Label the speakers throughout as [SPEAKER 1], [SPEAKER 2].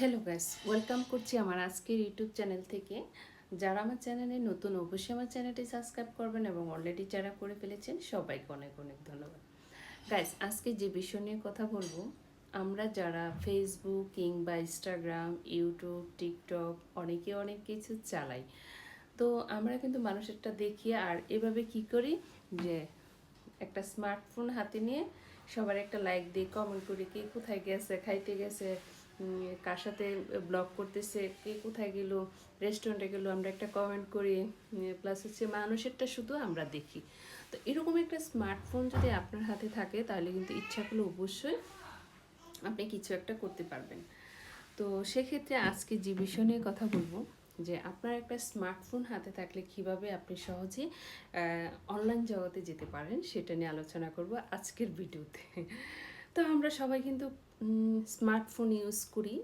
[SPEAKER 1] Hello guys welcome করছি আমার আজকের ইউটিউব চ্যানেল থেকে। যারা আমার চ্যানেলে নতুন, অবশ্যই আমার চ্যানেলটি সাবস্ক্রাইব করবেন এবং অলরেডি যারা করে ফেলেছেন, সবাইকে অনেক অনেক ধন্যবাদ। গাইস আজকে যে বিষয় নিয়ে কথা বলব, আমরা যারা ফেসবুক কিংবা ইনস্টাগ্রাম ইউটিউব টিকটক অনেকে অনেক কিছু চালাই। তো আমরা কিন্তু মানুষেরটা দেখি আর এভাবে কি করি যে একটা স্মার্টফোন হাতে নিয়ে সবার একটা লাইক দিয়ে কমেন্ট করি, কে কোথায় গেছে, খাইতে গেছে কার সাথে ব্লগ করতেছে, কে কোথায় গেল রেস্টুরেন্টে গেলো, আমরা একটা কমেন্ট করি প্লাস হচ্ছে মানুষেরটা শুধু আমরা দেখি। তো এরকম একটা স্মার্টফোন যদি আপনার হাতে থাকে, তাহলে কিন্তু ইচ্ছা করলে অবশ্যই আপনি কিছু একটা করতে পারবেন। তো সেক্ষেত্রে আজকে যে বিষয় নিয়ে কথা বলব, যে আপনার একটা স্মার্টফোন হাতে থাকলে কীভাবে আপনি সহজে অনলাইন জগতে যেতে পারেন, সেটা নিয়ে আলোচনা করব আজকের ভিডিওতে তো আমরা সবাই কিন্তু স্মার্টফোন ইউজ করি।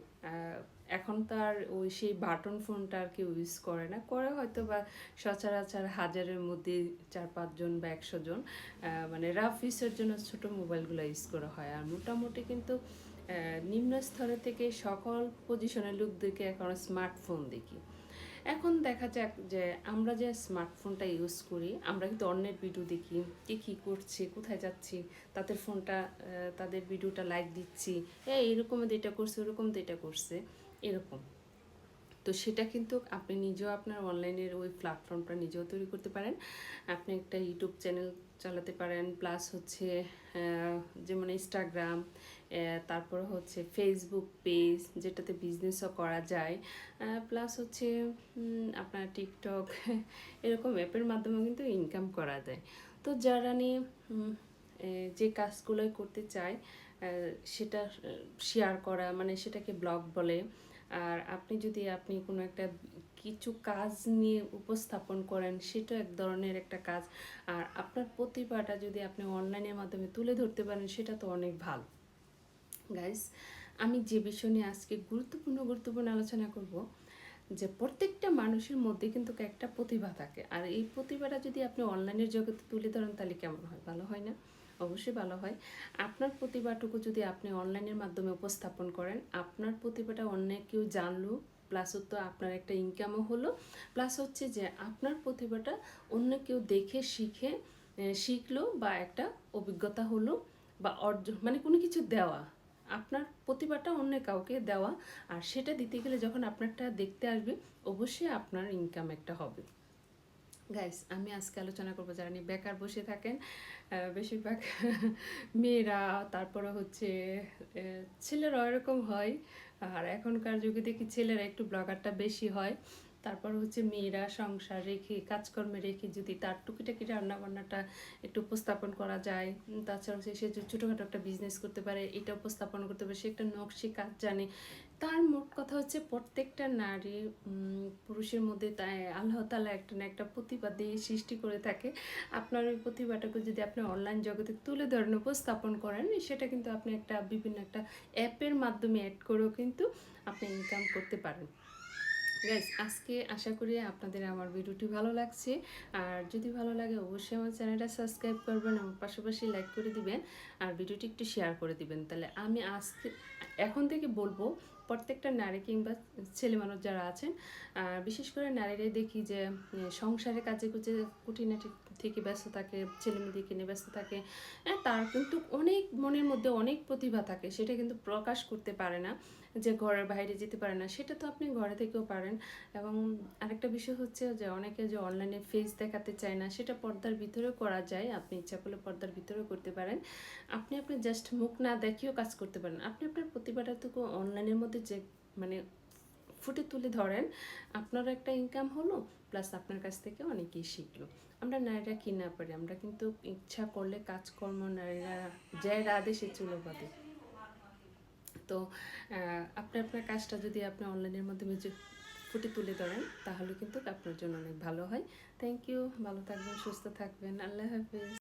[SPEAKER 1] এখন তো আর ওই সেই বাটন ফোনটা আর কেউ ইউজ করে না। করে হয়তো বা সচরাচর হাজারের মধ্যে চার পাঁচজন বা একশো জন। মানে রাফ ইউজের জন্য ছোটো মোবাইলগুলো ইউজ করা হয়। আর মোটামুটি কিন্তু নিম্ন স্তরে থেকে সকল পজিশনের লোকদেরকে এখন স্মার্টফোন দেখি। এখন দেখা যাক যে আমরা যে স্মার্টফোনটা ইউজ করি, আমরা কিন্তু অন্যের ভিডিও দেখি, কে কী করছে, কোথায় যাচ্ছি, তাদের ফোনটা তাদের ভিডিওটা লাইক দিচ্ছি হ্যাঁ এরকম এটা করছে ওরকম তো এটা করছে, এরকম। তো সেটা কিন্তু আপনি নিজেও আপনার অনলাইনের ওই প্ল্যাটফর্মটা নিজেও তৈরি করতে পারেন। আপনি একটা ইউটিউব চ্যানেল চালাতে পারেন প্লাস হচ্ছে যেমন ইনস্টাগ্রাম তারপর হচ্ছে ফেসবুক পেজ যেটাতে বিজনেসও করা যায়। প্লাস হচ্ছে আপনার টিকটক এরকম অ্যাপের মাধ্যমে কিন্তু ইনকাম করা যায়। তো যারা নিয়ে যে কাজগুলোই করতে চায় সেটা শেয়ার করা মানে সেটাকে ব্লগ বলে আর আপনি যদি আপনি কোনো একটা কিছু কাজ নিয়ে উপস্থাপন করেন, সেটা এক ধরনের একটা কাজ। আর আপনার প্রতিভাটা যদি আপনি অনলাইনের মাধ্যমে তুলে ধরতে পারেন, সেটা তো অনেক ভালো। গাইস আমি যে বিষয় নিয়ে আজকে গুরুত্বপূর্ণ গুরুত্বপূর্ণ আলোচনা করব, যে প্রত্যেকটা মানুষের মধ্যে কিন্তু একটা প্রতিভা থাকে। আর এই প্রতিভাটা যদি আপনি অনলাইনের জগতে তুলে ধরেন, তাহলে কেমন হয়? ভালো হয় না? অবশ্যই ভালো হয়। আপনার প্রতিভাটুকু যদি আপনি অনলাইনের মাধ্যমে উপস্থাপন করেন, আপনার প্রতিভাটা অন্য কেউ জানলো প্লাস তো আপনার একটা ইনকামও হলো প্লাস হচ্ছে যে আপনার প্রতিভাটা অন্য কেউ দেখে, শিখে শিখলো বা একটা অভিজ্ঞতা হলো বা অর্জন মানে কোনো কিছু দেওয়া। আপনার প্রতিভাটা অন্য কাউকে দেওয়া, আর সেটা দিতে গেলে যখন আপনারটা দেখতে আসবে, অবশ্যই আপনার ইনকাম একটা হবে। গাইস আমি আজকে আলোচনা করব যারা নিয়ে বেকার বসে থাকেন বেশিরভাগ মেয়েরা, তারপরে হচ্ছে ছেলেরা এরকম হয়। আর এখনকার যুগে দেখি ছেলেরা একটু ব্লগারটা বেশি হয়। তারপর হচ্ছে মেয়েরা সংসার রেখে, কাজকর্মে রেখে যদি তার টুকিটাকি রান্না বান্নাটা একটু উপস্থাপন করা যায় তাছাড়া হচ্ছে সে ছোটোখাটো একটা বিজনেস করতে পারে, এটা উপস্থাপন করতে পারে, সে একটা নকশি কাজ জানে। তার মোট কথা হচ্ছে প্রত্যেকটা নারী পুরুষের মধ্যে তাই আল্লাহ তালা একটা না একটা প্রতিভা দিয়ে সৃষ্টি করে থাকে। আপনার ওই প্রতিভাটাকে যদি আপনি অনলাইন জগতে তুলে ধরেন, উপস্থাপন করেন, সেটা কিন্তু আপনি একটা বিভিন্ন একটা অ্যাপের মাধ্যমে অ্যাড করেও কিন্তু আপনি ইনকাম করতে পারেন। গাইজ আজকে আশা করি আপনাদের আমার ভিডিওটি ভালো লাগছে। আর যদি ভালো লাগে, অবশ্যই আমার চ্যানেলটা সাবস্ক্রাইব করবেন এবং পাশাপাশি লাইক করে দিবেন আর ভিডিওটি একটু শেয়ার করে দিবেন। তাহলে আমি আজকে, এখন থেকে বলব, প্রত্যেকটা নারী কিংবা ছেলে মানুষ যারা আছেন বিশেষ করে নারীরাই দেখি যে সংসারে সংসারের কাজে কুচে কুটিনাটি থেকে ব্যস্ত থাকে ছেলে মেয়েদেরকে নিয়ে ব্যস্ত থাকে হ্যাঁ, তার কিন্তু অনেক মনের মধ্যে অনেক প্রতিভা থাকে সেটা কিন্তু প্রকাশ করতে পারে না যে ঘরের বাইরে যেতে পারে না সেটা তো আপনি ঘরে থেকেও পারেন। এবং আরেকটা বিষয় হচ্ছে যে অনেকে যে অনলাইনে ফেস দেখাতে চায় না সেটা পর্দার ভিতরেও করা যায় আপনি ইচ্ছা করলে পর্দার ভিতরেও করতে পারেন। আপনি আপনি জাস্ট মুখ না দেখিয়েও কাজ করতে পারেন। আপনি আপনার প্রতিভাটাটুকু অনলাইনের মধ্যে যে মানে ফুটে তুলে ধরেন, আপনারও একটা ইনকাম হলো প্লাস আপনার কাছ থেকে অনেকেই শিখলো। আমরা নারীরা কি না পারি? আমরা কিন্তু ইচ্ছা করলে কাজকর্ম নারীরা যায় রাধে সে চুলো বাঁধে তো আপনি আপনার কাজটা যদি আপনি অনলাইনের মাধ্যমে যে ফুটে তুলে ধরেন, তাহলে কিন্তু আপনার জন্য অনেক ভালো হয়। থ্যাংক ইউ ভালো থাকবেন, সুস্থ থাকবেন, আল্লাহ হাফিজ।